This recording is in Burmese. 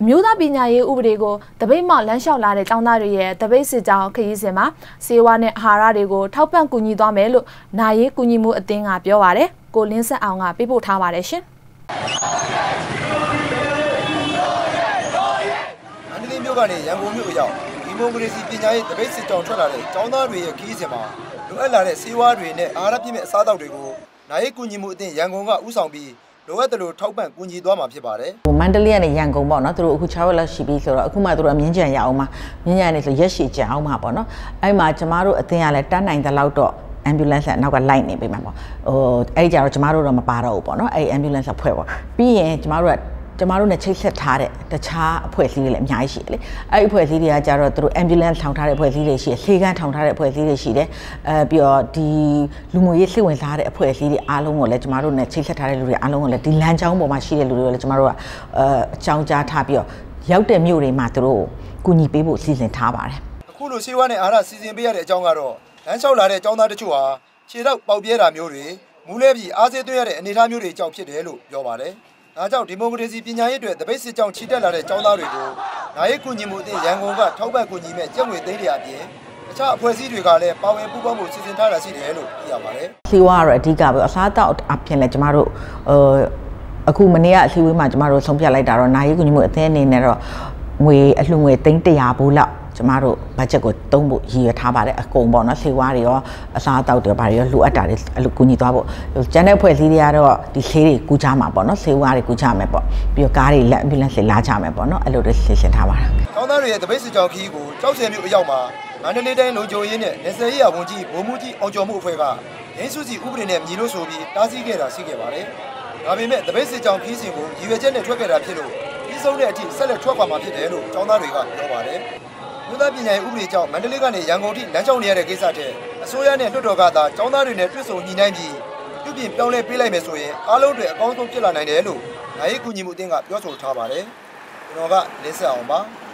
အမျိုးသားပညာရေးဥပဒေကိုတပိတ်မောက်လမ်းလျှောက်လာတဲ့ចောင်းသားတွေရဲ့တပိတ်စစ်ကြောင်းခရီးစဉ်မှာစေဝါနဲ့အာဟာရတွေကိုထောက်ပံ့ကူညီသွားမယ်လို့နာရေးကူညီမှုအသင်းကပြောပါတယ်ကိုလင်းဆက်အောင်ကပေးပို့ထားပါတယ်ရှင်မန္တလေးမြို့ကနေရန်ကုန်မြို့အရောက်ဒီမိုကရေစီပညာရေးတပိတ်စစ်ကြောင်းထွက်လာတဲ့ចောင်းသားတွေရဲ့ခီးစဉ်မှာလိုအပ်လာတဲ့စေဝါတွေနဲ့အာဟာရပြည့်မဲ့အစားအသောက်တွေကိုနိုင်ရေးကူညီမှုအသင်းရန်ကုန်ကဥဆောင်ပြီး လိုအပ်တယ်လို့ထောက်ပံ့ကူညီသွားမှာဖြစ်ပါတယ်ဟိုမန္တလေးကနေရန်ကုန်ပေါ့နော်သူတို့အခု6ရက်လောက်ရှိပြီဆိုတော့အခုမှသူတို့အမြင့်ကြံရအောင်မှာမြင့်ကြံနေဆိုရက်ရှည်ကြအောင်မှာပေါ့နော်အဲ့မှာကျမတို့အသင်းကလည်းတန်းနိုင်တဲ့လောက်တော့ ambulance ကနောက်ကလိုက်နေပြီမှာပေါ့ဟိုအဲ့ဒီကြတော့ကျမတို့တော့မပါတော့ဘူးပေါ့နော်အဲ့ဒီ ambulance ကဖွဲ့ပေါ့ပြီးရင်ကျမတို့က ကျမတို့နဲ့ချိတ်ဆက်ထားတဲ့တခြားအဖွဲ့အစည်းတွေလည်းအများကြီးရှိတယ်လေအဲ့ဒီအဖွဲ့အစည်းတွေကကြတော့သူတို့ ambulance ထောင်ထားတဲ့အဖွဲ့အစည်းတွေရှိတယ်ဆေးကန်းထောင်ထားတဲ့အဖွဲ့အစည်းတွေရှိတယ်အဲပြီးတော့ဒီလူမှုရေးစိတ်ဝင်စားတဲ့အဖွဲ့အစည်းတွေအားလုံးကိုလည်းကျမတို့နဲ့ချိတ်ဆက်ထားတဲ့လူတွေအားလုံးကိုလည်းဒီလမ်းကြောင်းပေါ်မှာရှိတဲ့လူတွေကိုလည်းကျမတို့ကအဲအကြောင်းကြားထားပြီးတော့ရောက်တဲ့မြို့တွေမှာသူတို့ကူညီပေးဖို့စီစဉ်ထားပါတယ်အခုလိုစေဝါနဲ့အာဟာရစီစဉ်ပေးရတဲ့အကြောင်းကတော့လမ်းလျှောက်လာတဲ့ចောင်းသားတချို့ဟာခြေတော့ပေါက်ပြဲတာမျိုးတွေမူးလဲပြီးအားစေးသွင်းရတဲ့အနေအထားမျိုးတွေအကြောင်းဖြစ်တယ်လို့ပြောပါတယ် ဒါကြောင့်ဒီမိုကရေစီပညာရေးအတွက်တပိတ်စစ်ကြောင်းချီတက်လာတဲ့ចောင်းသားတွေကိုနိုင်ရေးကူညီမှုအသင်းရန်ကုန်ကထောက်ပံ့ကူညီမဲ့ကျက်ငွေသိန်းတွေအပြင်တခြားအဖွဲ့အစည်းတွေကလည်းပါဝင်ပူးပေါင်းဖို့စီစဉ်ထားတာရှိတယ်လို့သိရပါတယ်စီဝါကတော့အဓိကပဲအစားအသောက်အပြင်လဲကျမတို့ဟိုအခုမနေ့ကအစည်းအဝေးမှာကျမတို့ဆုံးဖြတ်လိုက်တာတော့နိုင်ရေးကူညီမှုအသင်းအနေနဲ့တော့ငွေအလှငွေ300ဘူးလောက် ကျမတို့ဘတ်ဂျက်ကိုတုံးဖို့ရည်ရွယ်ထားပါတယ်အကုန်ပေါ့နော်ဆေးဝါးတွေရောအစားအသောက်တွေဘာတွေရောလိုအပ်တာတွေအဲ့လိုကူညီသွားဖို့ကျန်တဲ့ဖွဲ့စည်းတွေကတော့ဒီဆေးတွေကူချမှာပေါ့နော်ဆေးဝါးတွေကူချမယ်ပေါ့ပြီးတော့ကားတွေလက် ambulance တွေလာချမယ်ပေါ့နော်အဲ့လိုတွေဆင်ရှင်ထားပါတယ်။ကျောင်းသားတွေရဲ့တပိတ်စစ်ကြောင်းခီးကိုကြောက်စင်မြို့အရောက်မှာမန္တလေးတိုင်းလုံခြုံရေးနဲ့နေဆယ်ရေးရဝန်ကြီးဗိုလ်မှူးကြီးအောင်ကျော်မှုအဖွဲ့ကရင်းစုစီဥပဒေနဲ့မြည်လို့ဆိုပြီးတားဆီးခဲ့တာရှိခဲ့ပါတယ်။ဒါပေမဲ့တပိတ်စစ်ကြောင်းခီးစဉ်ကိုရည်ရွယ်ချက်နဲ့ထွက်ခဲ့တာဖြစ်လို့ပြီးဆုံးတဲ့အထိဆက်လက်ထွက်ခွာမှာဖြစ်တယ်လို့ကျောင်းသားတွေကပြောပါတယ်။ မြို့သားပညာရေးဥပဒေကြောင့်မန္တလေးကနေရန်ကုန်ထိလမ်းကြောင်းနေရတဲ့ကိစ္စတဲ့အစိုးရနဲ့လွှတ်တော်ကသာကျောင်းသားတွေနဲ့တွေ့ဆုံညှိနှိုင်းပြီးပြုပြင်ပြောင်းလဲပေးလိုက်မယ်ဆိုရင်အားလုံးတွေအကောင်းဆုံးဖြစ်လာနိုင်တယ်လို့နိုင်ရေးကူညီမှုအသင်းကပြောဆိုထားပါတယ်။ကျွန်တော်ကလင်းဆက်အောင်ပါ။